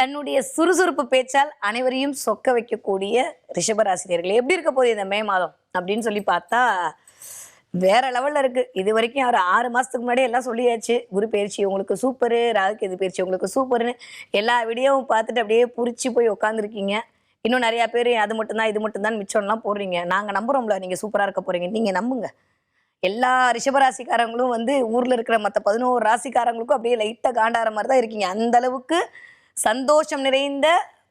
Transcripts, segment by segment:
தன்னுடைய சுறுசுறுப்பு பேச்சால் அனைவரையும் சொக்க வைக்கக்கூடிய ரிஷபராசினியர்கள். எப்படி இருக்க போகுது இந்த மே மாதம்? அப்படின்னு சொல்லி பார்த்தா வேற லெவல்ல இருக்கு. இது வரைக்கும் ஒரு ஆறு மாசத்துக்கு முன்னாடி எல்லாம் சொல்லியாச்சு. குரு பயிற்சி உங்களுக்கு சூப்பரு ராகுக்கு இது பயிற்சி உங்களுக்கு சூப்பர்னு எல்லா வீடியோவும் பார்த்துட்டு அப்படியே புரிச்சு போய் உட்காந்துருக்கீங்க இன்னும் நிறைய பேர் அது மட்டும்தான் இது மட்டும்தான் மிச்சம்லாம் போடுறீங்க. நாங்கள் நம்புறோம்ல நீங்க சூப்பரா இருக்க போறீங்க நீங்க நம்புங்க. எல்லா ரிஷபராசிக்காரங்களும் வந்து ஊர்ல இருக்கிற மற்ற பதினோரு ராசிக்காரங்களுக்கும் அப்படியே லைட்டா காண்டார மாதிரி தான் இருக்கீங்க. அந்த அளவுக்கு சந்தோஷம் நிறைந்த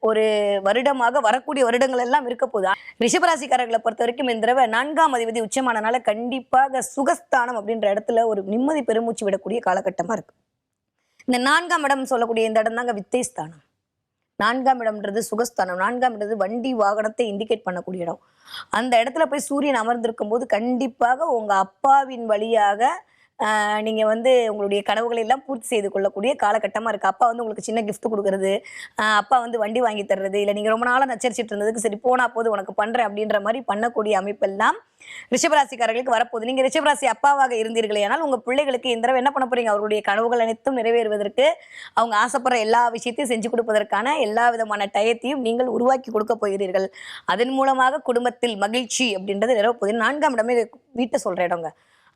ஒரு வருடமாக வரக்கூடிய வருடங்கள் எல்லாம் இருக்க போகுது. ரிஷபராசிக்காரர்களை பொறுத்த வரைக்கும் இந்த தடவை நான்காம் அதிபதி உச்சமானனால கண்டிப்பாக சுகஸ்தானம் அப்படின்ற இடத்துல ஒரு நிம்மதி பெருமூச்சு விடக்கூடிய காலகட்டமா இருக்கு. இந்த நான்காம் இடம் சொல்லக்கூடிய இந்த இடம் தாங்க வித்தை ஸ்தானம் நான்காம் இடம்ன்றது சுகஸ்தானம். நான்காம் இடம்ன்றது வண்டி வாகனத்தை இண்டிகேட் பண்ணக்கூடிய இடம். அந்த இடத்துல போய் சூரியன் அமர்ந்திருக்கும் போது கண்டிப்பாக உங்க அப்பாவின் வழியாக நீங்க வந்து உங்களுடைய கனவுகளை எல்லாம் பூர்த்தி செய்து கொள்ளக்கூடிய காலகட்டமா இருக்கு. அப்பா வந்து உங்களுக்கு சின்ன கிஃப்ட் கொடுக்கறது அப்பா வந்து வண்டி வாங்கி தர்றது இல்லை நீங்க ரொம்ப நாளாக நச்சரிச்சிட்டு இருந்ததுக்கு சரி போனா போது உனக்கு பண்றேன் அப்படின்ற மாதிரி பண்ணக்கூடிய அமைப்பெல்லாம் ரிஷபராசிக்காரர்களுக்கு வரப்போகுது. நீங்க ரிஷபராசி அப்பாவாக இருந்தீர்களே ஆனால் உங்க பிள்ளைகளுக்கு இந்த தடவை என்ன பண்ண போறீங்க? அவருடைய கனவுகள் அனைத்தும் நிறைவேறுவதற்கு அவங்க ஆசைப்படுற எல்லா விஷயத்தையும் செஞ்சு கொடுப்பதற்கான எல்லா விதமான டயத்தையும் நீங்கள் உருவாக்கி கொடுக்க போகிறீர்கள். அதன் மூலமாக குடும்பத்தில் மகிழ்ச்சி அப்படின்றது நிறவ போகுது. நான்காம் இடமே வீட்டை சொல்ற இடங்க.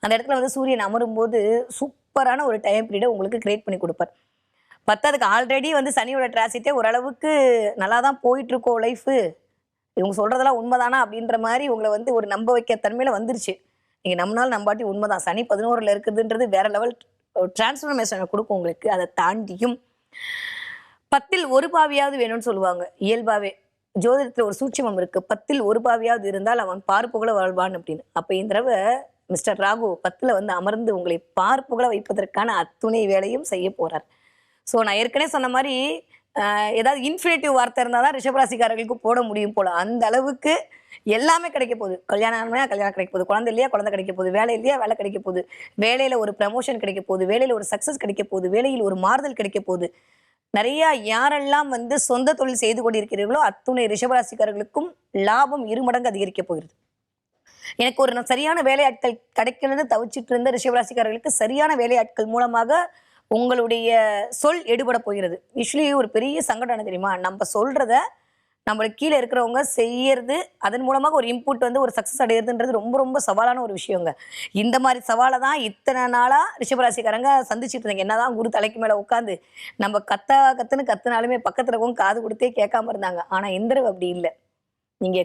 அந்த இடத்துல வந்து சூரியன் அமரும் போது சூப்பரான ஒரு டைம் பீரியடை உங்களுக்கு கிரியேட் பண்ணி கொடுப்பார். பத்தாவதுக்கு ஆல்ரெடி வந்து சனியோட டிராசிட்டே ஓரளவுக்கு நல்லா தான் போயிட்டு இருக்கோம் லைஃபு இவங்க சொல்றதெல்லாம் உண்மைதானா அப்படின்ற மாதிரி உங்களை வந்து ஒரு நம்ப வைக்க தன்மையில வந்துருச்சு. நீங்க நம்பினாலும் நம்பாட்டி உண்மைதான். சனி பதினோருல இருக்குதுன்றது வேற லெவல் டிரான்ஸ்ஃபர்மேஷனை கொடுக்கும் உங்களுக்கு. அதை தாண்டியும் பத்தில் ஒரு பாவியாவது வேணும்னு சொல்லுவாங்க. இயல்பாவே. ஜோதிடத்துல ஒரு சூட்சமம் இருக்கு. பத்தில் ஒரு பாவியாவது இருந்தால் அவன் பார்ப்புகளை வாழ்வான் அப்படின்னு. அப்ப இந்த தடவை மிஸ்டர் ராகு பத்துல வந்து அமர்ந்து உங்களை பார்ப்புகழ வைப்பதற்கான அத்துணை வேலையும் செய்ய போறார். ஸோ நான் ஏற்கனவே சொன்ன மாதிரி ஏதாவது இன்ஃபினிட்டிவ் வார்த்தை இருந்தால் தான் ரிஷபராசிக்காரர்களுக்கு போட முடியும் போல. அந்த அளவுக்கு எல்லாமே கிடைக்க போகுது. கல்யாணம் ஆனால் கல்யாணம் கிடைக்க போகுது. குழந்தை இல்லையா குழந்தை கிடைக்க போகுது. வேலை இல்லையா வேலை கிடைக்க போகுது. வேலையில் ஒரு ப்ரமோஷன் கிடைக்க போகுது. வேலையில் ஒரு சக்சஸ் கிடைக்க போகுது. வேலையில் ஒரு மாறுதல் கிடைக்க போகுது. நிறைய யாரெல்லாம் வந்து சொந்த தொழில் செய்து கொண்டிருக்கிறீர்களோ அத்துணை ரிஷபராசிக்காரர்களுக்கும் லாபம் இருமடங்கு அதிகரிக்க போகிறது. எனக்கு ஒரு சரியான வேலையாட்கள் கிடைக்கலன்னு தவிச்சிட்டு இருந்த ரிஷபராசிக்காரர்களுக்கு சரியான வேலையாட்கள் மூலமாக உங்களுடைய சொல் எடுபட போகிறது. யூஸ்வலி ஒரு பெரிய சங்கடம் என்ன தெரியுமா? நம்ம சொல்றத நம்மளுக்கு கீழே இருக்கிறவங்க செய்யறது அதன் மூலமாக ஒரு இன்புட் வந்து ஒரு சக்ஸஸ் அடையிறதுன்றது ரொம்ப ரொம்ப சவாலான ஒரு விஷயங்க. இந்த மாதிரி சவாலை தான் இத்தனை நாளாக ரிஷபராசிக்காரங்க சந்திச்சுட்டு இருந்தாங்க. என்னதான் குரு தலைக்கு மேலே உட்காந்து நம்ம கத்தா கத்துன்னு கத்துனாலுமே பக்கத்துல இருக்கவங்க காது கொடுத்தே கேட்காம இருந்தாங்க. ஆனா இந்திரவு அப்படி இல்லை. நீங்க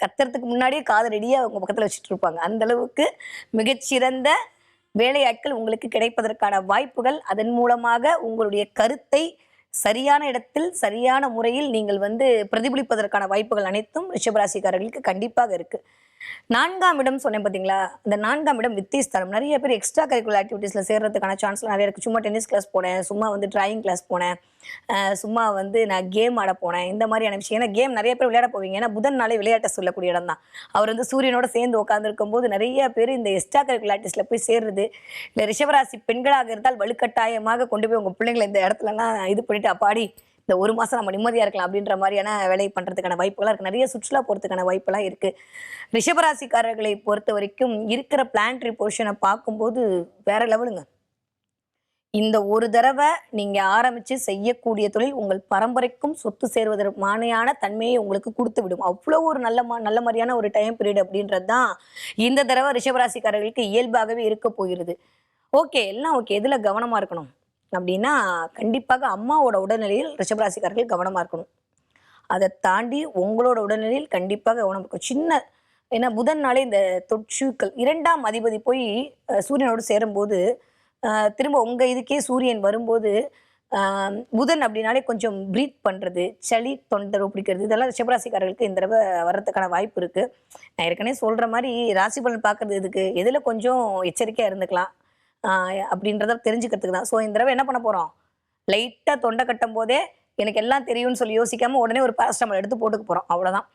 கத்துறதுக்கு முன்னாடியே காது ரெடியாக உங்கள் பக்கத்தில் வச்சுட்டு இருப்பாங்க. அந்த அளவுக்கு மிகச்சிறந்த வேலையாட்கள் உங்களுக்கு கிடைப்பதற்கான வாய்ப்புகள். அதன் மூலமாக உங்களுடைய கருத்தை சரியான இடத்தில் சரியான முறையில் நீங்கள் வந்து பிரதிபலிப்பதற்கான வாய்ப்புகள் அனைத்தும் ரிஷபராசிக்காரர்களுக்கு கண்டிப்பாக இருக்குது நான்காம் இடம் சொன்னேன் பார்த்தீங்களா இந்த நான்காம் இடம் வித்தியஸ்தானம் நிறைய பேர் எக்ஸ்ட்ரா கரிக்குலர் ஆக்டிவிட்டீஸில் சேர்றதுக்கான சான்ஸ்லாம் நிறைய இருக்குது சும்மா டென்னிஸ் கிளாஸ் போனேன் சும்மா வந்து டிராயிங் கிளாஸ் போனேன் சும்மா வந்து நான் கேம் ஆட போனேன். இந்த மாதிரியான விஷயம். ஏன்னா கேம் நிறைய பேர் விளையாட போவீங்க. ஏன்னா புதன் நாளே விளையாட்ட சொல்லக்கூடிய இடம் தான். அவர் வந்து சூரியனோட சேர்ந்து உட்காந்துருக்கும் போது நிறைய பேர் இந்த எக்ஸ்ட்ரா கரிக்குலர் ஆக்டிவிட்டீஸ்ல போய் சேர்றது இல்லை ரிஷவராசி பெண்களாக இருந்தால் வலுக்கட்டாயமாக கொண்டு போய் உங்கள் பிள்ளைங்களை இந்த இடத்துலலாம் இது பண்ணிட்டு அப்பாடி இந்த ஒரு மாசம் நம்ம நிம்மதியா இருக்கலாம் அப்படின்ற மாதிரியான வேலை பண்றதுக்கான வாய்ப்புகளாக இருக்கு. நிறைய சுற்றுலா போறதுக்கான வாய்ப்பெல்லாம் இருக்கு. ரிஷபராசிக்காரர்களை பொறுத்த வரைக்கும் இருக்கிற பிளான்ட்ரி போர்ஷனை பார்க்கும்போது வேற லெவலுங்க இந்த ஒரு தடவை நீங்க ஆரம்பிச்சு செய்யக்கூடிய தொழில் உங்கள் பரம்பரைக்கும் சொத்து சேர்வதற்கான தன்மையை உங்களுக்கு கொடுத்து விடும். அவ்வளோ ஒரு நல்ல மா- நல்ல மாதிரியான ஒரு டைம் பீரியட் அப்படின்றது தான் இந்த தடவை ரிஷபராசிக்காரர்களுக்கு இயல்பாகவே இருக்க போகிறது. ஓகே எல்லாம் ஓகே எதுல கவனமா இருக்கணும்? அப்படின்னா கண்டிப்பாக அம்மாவோட உடல்நிலையில் ரிஷபராசிக்காரர்கள் கவனமாக இருக்கணும். அதை தாண்டி உங்களோட உடல்நிலையில் கண்டிப்பாக கவனம் இருக்கும் சின்ன ஏன்னா புதன் நாளே இந்த தொற்றுக்கள் இரண்டாம் அதிபதி போய் சூரியனோடு சேரும்போது திரும்ப உங்கள் இதுக்கே சூரியன் வரும்போது புதன் அப்படின்னாலே கொஞ்சம் ப்ரீத் பண்ணுறது சளி தொண்டர் பிடிக்கிறது இதெல்லாம் ரிஷபராசிக்காரர்களுக்கு இந்த தடவை வர்றதுக்கான வாய்ப்பு இருக்குது நான் ஏற்கனவே சொல்கிற மாதிரி ராசி பலன் பார்க்கறது இதுக்கு எதில் கொஞ்சம் எச்சரிக்கையாக இருந்துக்கலாம். அப்படின்றத தெரிஞ்சுக்கிறதுக்கு தான். ஸோ இந்த தடவை என்ன பண்ண போகிறோம் லைட்டாக தொண்டை கட்டும் போதே எனக்கு எல்லாம் தெரியும்னு சொல்லி யோசிக்காம உடனே ஒரு பேரஸ்டமால் எடுத்து போட்டுக்க போகிறோம் அவ்வளோதான்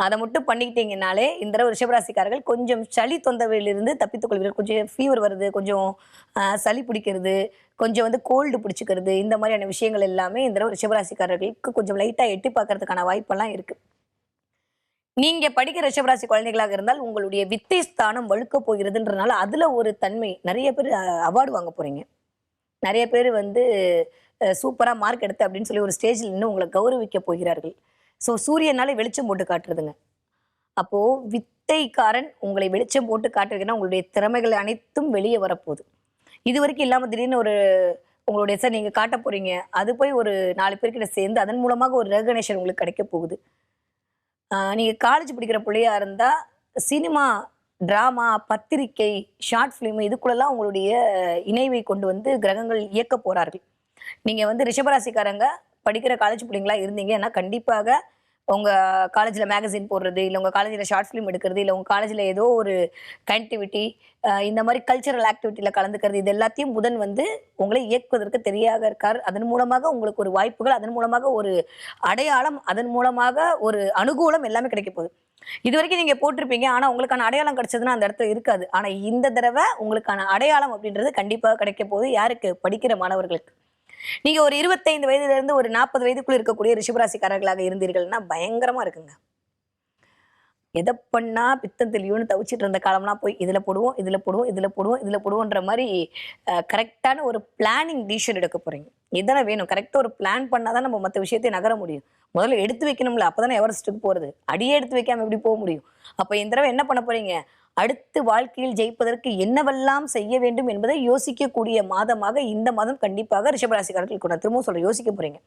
அதை மட்டும் பண்ணிக்கிட்டீங்கனாலே இந்த தடவை ரிஷபராசிக்காரர்கள் கொஞ்சம் சளி தொந்தவையிலிருந்து தப்பித்துக்கொள்வீர்கள் கொஞ்சம் ஃபீவர் வருது கொஞ்சம் சளி பிடிக்கிறது கொஞ்சம் வந்து கோல்டு பிடிச்சிக்கிறது இந்த மாதிரியான விஷயங்கள் எல்லாமே இந்த தடவை ரிஷபராசிக்காரர்களுக்கு கொஞ்சம் லைட்டாக எட்டி பார்க்கறதுக்கான வாய்ப்பெல்லாம் இருக்குது நீங்க படிக்கிற ரிஷபராசி குழந்தைகளாக இருந்தால் உங்களுடைய வித்தை ஸ்தானம் வழுக்க போகிறதுன்றனால அதுல ஒரு தன்மை நிறைய பேர் அவார்டு வாங்க போறீங்க. நிறைய பேர் வந்து சூப்பராக மார்க் எடுத்து அப்படின்னு சொல்லி ஒரு ஸ்டேஜில் இன்னும் உங்களை கௌரவிக்க போகிறார்கள். ஸோ சூரியனால வெளிச்சம் போட்டு காட்டுறதுங்க. அப்போ வித்தைக்காரன் உங்களை வெளிச்சம் போட்டு காட்டுறதுன்னா உங்களுடைய திறமைகள் அனைத்தும் வெளியே வரப்போகுது. இது வரைக்கும் இல்லாமல் திடீர்னு ஒரு உங்களுடைய சார் நீங்கள் காட்ட போறீங்க. அது போய் ஒரு நாலு பேர்கிட்ட சேர்ந்து அதன் மூலமாக ஒரு ரெகனேஷன் உங்களுக்கு கிடைக்க போகுது. நீங்கள் காலேஜ் படிக்கிற பிள்ளையாக இருந்தால் சினிமா ட்ராமா பத்திரிக்கை ஷார்ட் ஃபிலிம் இதுக்குள்ளெல்லாம் உங்களுடைய இணைவை கொண்டு வந்து கிரகங்கள் இயக்க போகிறார்கள் நீங்கள் வந்து ரிஷபராசிக்காரங்க படிக்கிற காலேஜ் பிள்ளைங்களா இருந்தீங்கன்னா கண்டிப்பாக உங்க காலேஜ்ல மேகசின் போடுறது இல்லை உங்க காலேஜ்ல ஷார்ட் ஃபிலிம் எடுக்கிறது இல்லை உங்க காலேஜ்ல ஏதோ ஒரு கனெக்டிவிட்டி இந்த மாதிரி கல்ச்சரல் ஆக்டிவிட்டியில கலந்துக்கிறது இது எல்லாத்தையும் புதன் வந்து உங்களை இயக்குவதற்கு தெரியாக இருக்கார். அதன் மூலமாக உங்களுக்கு ஒரு வாய்ப்புகள் அதன் மூலமாக ஒரு அடையாளம் அதன் மூலமாக ஒரு அனுகூலம் எல்லாமே கிடைக்க போகுது. இது வரைக்கும் நீங்க போட்டிருப்பீங்க ஆனா உங்களுக்கான அடையாளம் கிடைச்சதுன்னா அந்த இடத்துல இருக்காது. ஆனா இந்த தடவை உங்களுக்கான அடையாளம் அப்படின்றது கண்டிப்பாக கிடைக்க போகுது. யாருக்கு? படிக்கிற மாணவர்களுக்கு. நீங்க ஒரு இருபத்தைந்து வயதுல இருந்து ஒரு நாற்பது வயதுக்குள்ள இருக்கக்கூடிய ரிஷபராசிக்காரர்களாக இருந்தீர்கள்னா பயங்கரமா இருக்குங்க. எதை பண்ணா பித்தம் தெளிவுன்னு தவிச்சிட்டு இருந்த காலம்லாம் போய் இதில் போடுவோம் இதில் போடுவோம் இதில் போடுவோம் இதில் போடுவோன்ற மாதிரி கரெக்டான ஒரு பிளானிங் டிசிஷன் எடுக்க போறீங்க. இதெல்லாம் வேணும்? கரெக்டாக ஒரு பிளான் பண்ணாதான் நம்ம மற்ற விஷயத்தை நகர முடியும். முதல்ல எடுத்து வைக்கணும்ல அப்பதானே எவரெஸ்ட்டுக்கு போகிறது அடியே எடுத்து வைக்காம எப்படி போக முடியும்? அப்போ இந்த தடவை என்ன பண்ண போறீங்க? அடுத்து வாழ்க்கையில் ஜெயிப்பதற்கு என்னவெல்லாம் செய்ய வேண்டும் என்பதை யோசிக்கக்கூடிய மாதமாக இந்த மாதம் கண்டிப்பாக ரிஷபராசிக்காரர்கள் நான் திரும்பவும் சொல்ல யோசிக்க போறீங்க.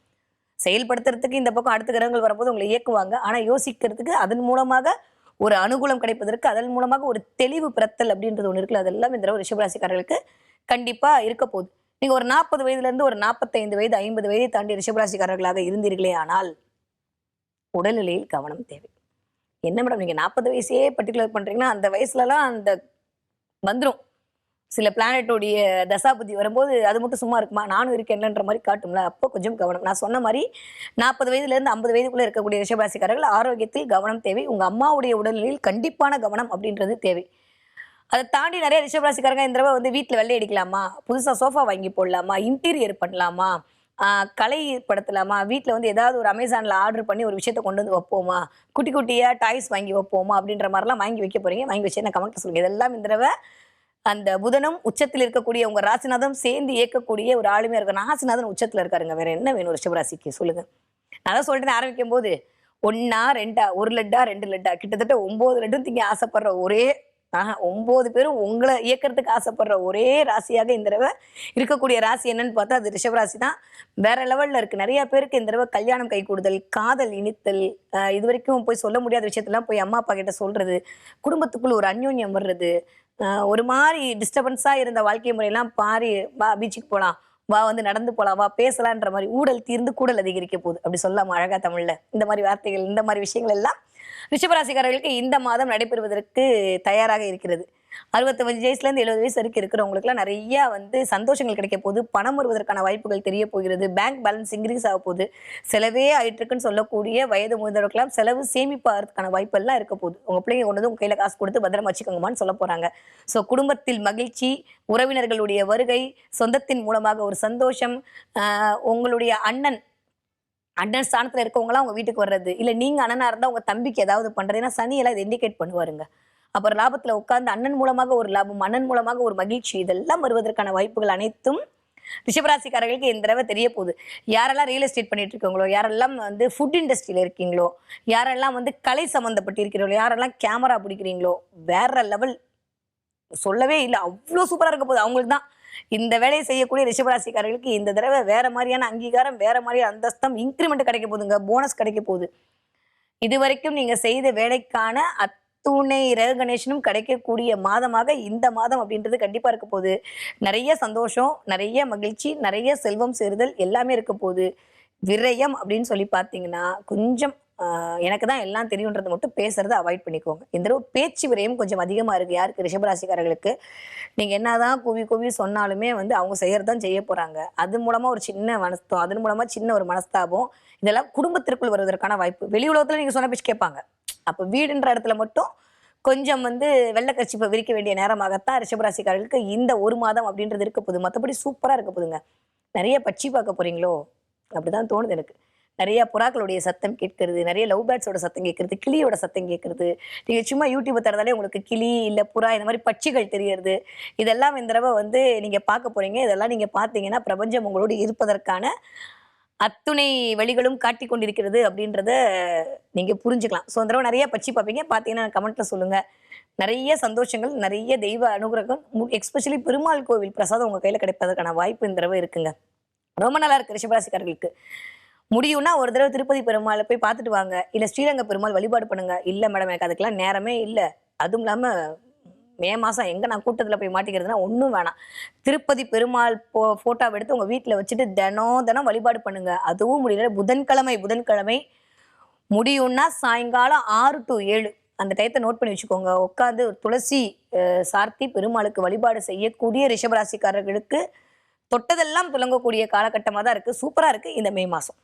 செயல்படுத்துறதுக்கு இந்த பக்கம் அடுத்த கிரகங்கள் வரும்போது உங்களை இயக்குவாங்க. ஆனால் யோசிக்கிறதுக்கு அதன் மூலமாக ஒரு அனுகூலம் கிடைப்பதற்கு அதன் மூலமாக ஒரு தெளிவு பிறத்தல் அப்படின்றது ஒன்று இருக்குல்ல அதெல்லாம் இந்த தடவை ரிஷபராசிக்காரர்களுக்கு கண்டிப்பாக இருக்க போகுது. நீங்கள் ஒரு நாற்பது வயதுலேருந்து ஒரு நாற்பத்தைந்து வயது ஐம்பது வயதை தாண்டி ரிஷபராசிக்காரர்களாக இருந்தீர்களே ஆனால் உடல்நிலையில் கவனம் தேவை. என்ன மேடம் நீங்கள் நாற்பது வயசே பர்டிகுலர் பண்ணுறீங்கன்னா அந்த வயசுலலாம் அந்த வந்துடும் சில பிளானட்டோடைய தசாபதி வரும்போது அது மட்டும் சும்மா இருக்குமா? நானும் இருக்கேன்லன்ற மாதிரி காட்டும்ல. அப்போ கொஞ்சம் கவனம். நான் சொன்ன மாதிரி நாற்பது வயதுலேருந்து ஐம்பது வயதுக்குள்ள இருக்கக்கூடிய ரிஷபராசிக்காரர்கள் ஆரோக்கியத்தில் கவனம் தேவை. உங்கள் அம்மாவுடைய உடல்நிலையில் கண்டிப்பான கவனம் அப்படின்றது தேவை. அதை தாண்டி நிறைய ரிஷபராசிக்காரங்க இந்த தடவை வந்து வீட்டில் வெள்ளை அடிக்கலாமா? புதுசாக சோஃபா வாங்கி போடலாமா? இன்டீரியர் பண்ணலாமா? கலை படுத்தலாமா? வீட்டில் வந்து ஏதாவது ஒரு அமேசானில் ஆர்டர் பண்ணி ஒரு விஷயத்த கொண்டு வந்து வைப்போமா? குட்டி குட்டியாக டாய்ஸ் வாங்கி வைப்போமா? அப்படின்ற மாதிரிலாம் வாங்கி வைக்க போறீங்க. வாங்கி வச்சு என்ன கமெண்ட் சொல்லுங்கள் இதெல்லாம் இந்த தடவை அந்த புதனும் உச்சத்தில் இருக்கக்கூடிய உங்க ராசிநாதம் சேர்ந்து இயக்கக்கூடிய ஒரு ஆளுமையா இருக்கும் ராசிநாதன் உச்சத்துல இருக்காருங்க. வேற என்ன வேணும் ரிஷபராசிக்கு? சொல்லுங்க. நான் தான் சொல்லிட்டு ஆரம்பிக்கும் போது ஒன்னா ரெண்டா ஒரு லட்டா ரெண்டு லட்டா. கிட்டத்தட்ட ஒன்பது லட்டும் திங்க ஆசைப்படுற ஒரே ஆஹா ஒன்பது பேரும் உங்களை இயக்கிறதுக்கு ஆசைப்படுற ஒரே ராசியாக இந்த தடவை இருக்கக்கூடிய ராசி என்னன்னு பார்த்தா அது ரிஷபராசி தான். வேற லெவல்ல இருக்கு. நிறைய பேருக்கு இந்த தடவை கல்யாணம் கை கூடுதல் காதல் இனித்தல் இது வரைக்கும் போய் சொல்ல முடியாத விஷயத்தெல்லாம் போய் அம்மா அப்பா கிட்ட சொல்றது குடும்பத்துக்குள்ள ஒரு அந்யோன்யம் வர்றது ஒரு மாதிரி டிஸ்டர்பன்ஸா இருந்த வாழ்க்கை முறையெல்லாம் பாரி வா பீச்சுக்கு போகலாம் வா வந்து நடந்து போகலாம் வா பேசலான்ற மாதிரி ஊடல் தீர்ந்து கூடல் அதிகரிக்க போகுது. அப்படி சொல்லாம அழகா தமிழ்ல. இந்த மாதிரி வார்த்தைகள் இந்த மாதிரி விஷயங்கள் எல்லாம் ரிஷபராசிக்காரர்களுக்கு இந்த மாதம் நடைபெறுவதற்கு தயாராக இருக்கிறது. அறுபத்தஞ்சு வயசுல இருந்து எழுபது வயசு வரைக்கும் இருக்கிறவங்களுக்குலாம் நிறைய வந்து சந்தோஷங்கள் கிடைக்க போகுது. பணம் வருவதற்கான வாய்ப்புகள் தெரிய போகிறது. பேங்க் பேலன்ஸ் இன்க்ரீஸ் ஆக போகுது. செலவே ஆயிட்டு இருக்குன்னு சொல்லக்கூடிய வயது முதிர்ந்தவர்களுக்கெல்லாம் செலவு சேமிப்பாகிறதுக்கான வாய்ப்பெல்லாம் இருக்க போகுது. உங்க பிள்ளைங்க கொண்டு வந்து உங்க கையில காசு கொடுத்து பத்திரமா வச்சுக்கோங்கம்மான்னு சொல்ல போறாங்க. ஸோ குடும்பத்தில் மகிழ்ச்சி உறவினர்களுடைய வருகை சொந்தத்தின் மூலமாக ஒரு சந்தோஷம் ஆஹ் உங்களுடைய அண்ணன் அண்ணன் ஸ்தானத்துல இருக்கவங்களாம் உங்கள் வீட்டுக்கு வர்றது இல்ல நீங்க அண்ணனா இருந்தா உங்க தம்பிக்கு ஏதாவது பண்றது. ஏன்னா இது இண்டிகேட் பண்ணுவாருங்க. அப்புறம் லாபத்துல உட்கார்ந்து அண்ணன் மூலமாக ஒரு லாபம் அண்ணன் மூலமாக ஒரு மகிழ்ச்சி இதெல்லாம் வருவதற்கான வாய்ப்புகள் அனைத்தும் ரிஷபராசிக்காரர்களுக்கு இந்த தடவை தெரிய போகுது. யாரெல்லாம் ரியல் எஸ்டேட் பண்ணிட்டு இருக்கீங்களோ யாரெல்லாம் வந்து ஃபுட் இண்டஸ்ட்ரியில இருக்கீங்களோ யாரெல்லாம் வந்து கலை சம்மந்தப்பட்டு இருக்கிறீங்களோ யாரெல்லாம் கேமரா பிடிக்கிறீங்களோ வேற லெவல் சொல்லவே இல்லை. அவ்வளோ சூப்பராக இருக்க போகுது. அவங்களுக்கு தான் இந்த வேலையை செய்யக்கூடிய ரிஷபராசிக்காரர்களுக்கு இந்த தடவை வேற மாதிரியான அங்கீகாரம் வேற மாதிரியான அந்தஸ்தம் இன்க்ரிமெண்ட் கிடைக்க போகுதுங்க. போனஸ் கிடைக்க போகுது. இது வரைக்கும் நீங்க செய்த வேலைக்கான அத்துணை ரக கணேஷனும் கிடைக்கக்கூடிய மாதமாக இந்த மாதம் அப்படின்றது கண்டிப்பா இருக்க போகுது. நிறைய சந்தோஷம் நிறைய மகிழ்ச்சி நிறைய செல்வம் சேருதல் எல்லாமே இருக்க போகுது. விரயம் அப்படின்னு சொல்லி பார்த்தீங்கன்னா கொஞ்சம் எனக்கு தான் எல்லாம் தெரியுன்றதை மட்டும் பேசுறதை அவாய்ட் பண்ணிக்கோங்க. இந்த தடவை பேச்சு விரயம் கொஞ்சம் அதிகமா இருக்கு. யாருக்கு? ரிஷபராசிக்காரர்களுக்கு. நீங்க என்னதான் கூவி கூவி சொன்னாலுமே வந்து அவங்க செய்யறதான் செய்ய போறாங்க. அது மூலமா ஒரு சின்ன மனஸ்தம் அதன் மூலமா சின்ன ஒரு மனஸ்தாபம் இதெல்லாம் குடும்பத்திற்குள் வருவதற்கான வாய்ப்பு. வெளி உலகத்துல நீங்க சொன்ன பேச்சு கேட்பாங்க. அப்ப வீடுன்ற இடத்துல மட்டும் கொஞ்சம் வந்து வெள்ளக்கட்சிப்பை விரிக்க வேண்டிய நேரமாகத்தான் ரிஷபராசிக்காரர்களுக்கு இந்த ஒரு மாதம் அப்படின்றது இருக்க போகுது. மற்றபடி சூப்பராக இருக்க போதுங்க நிறைய பட்சி பார்க்க போறீங்களோ? அப்படிதான் தோணுது எனக்கு. நிறைய புறாக்களுடைய சத்தம் கேட்கறது நிறைய லவ் பேர்ட்ஸோட சத்தம் கேட்கறது கிளியோட சத்தம் கேட்கறது. நீங்க சும்மா யூடியூப் திறந்தாலே உங்களுக்கு கிளி இல்ல புறா இந்த மாதிரி பட்சிகள் தெரியறது இதெல்லாம் இந்த தடவை வந்து நீங்க பார்க்க போறீங்க. இதெல்லாம் நீங்க பார்த்தீங்கன்னா பிரபஞ்சம் உங்களோடு இருப்பதற்கான அத்துணை வழிகளும் காட்டி கொண்டிருக்கிறது அப்படின்றத நீங்க புரிஞ்சுக்கலாம். ஸோ அந்த தடவை நிறைய பச்சி பார்ப்பீங்க. பார்த்தீங்கன்னா கமெண்ட்ல சொல்லுங்க. நிறைய சந்தோஷங்கள் நிறைய தெய்வ அனுகிரகம் எக்ஸ்பெஷலி பெருமாள் கோவில் பிரசாதம் உங்க கையில கிடைப்பதற்கான வாய்ப்பு இந்த தடவை இருக்குங்க. ரொம்ப நல்லா இருக்கு ரிஷபராசிக்காரர்களுக்கு. முடியும்னா ஒரு தடவை திருப்பதி பெருமாளை போய் பார்த்துட்டு வாங்க. இல்லை ஸ்ரீரங்க பெருமாள் வழிபாடு பண்ணுங்க. இல்லை மேடம் எனக்கு அதுக்கெல்லாம் நேரமே இல்லை. அதுவும் இல்லாமல் மே மாதம் எங்கே நான் கூட்டத்தில் போய் மாட்டிக்கிறதுனா ஒன்றும் வேணாம். திருப்பதி பெருமாள் போ ஃபோட்டோவை எடுத்து உங்கள் வீட்டில் வச்சுட்டு தினம் தினம் வழிபாடு பண்ணுங்க. அதுவும் முடியல. புதன்கிழமை புதன்கிழமை முடியும்னா சாயங்காலம் ஆறு டு ஏழு. அந்த டயத்தை நோட் பண்ணி வச்சுக்கோங்க. உட்காந்து துளசி சார்த்தி பெருமாளுக்கு வழிபாடு செய்யக்கூடிய ரிஷபராசிக்காரர்களுக்கு தொட்டதெல்லாம் துலங்கக்கூடிய காலகட்டமாக தான் இருக்குது சூப்பராக இருக்குது இந்த மே மாதம்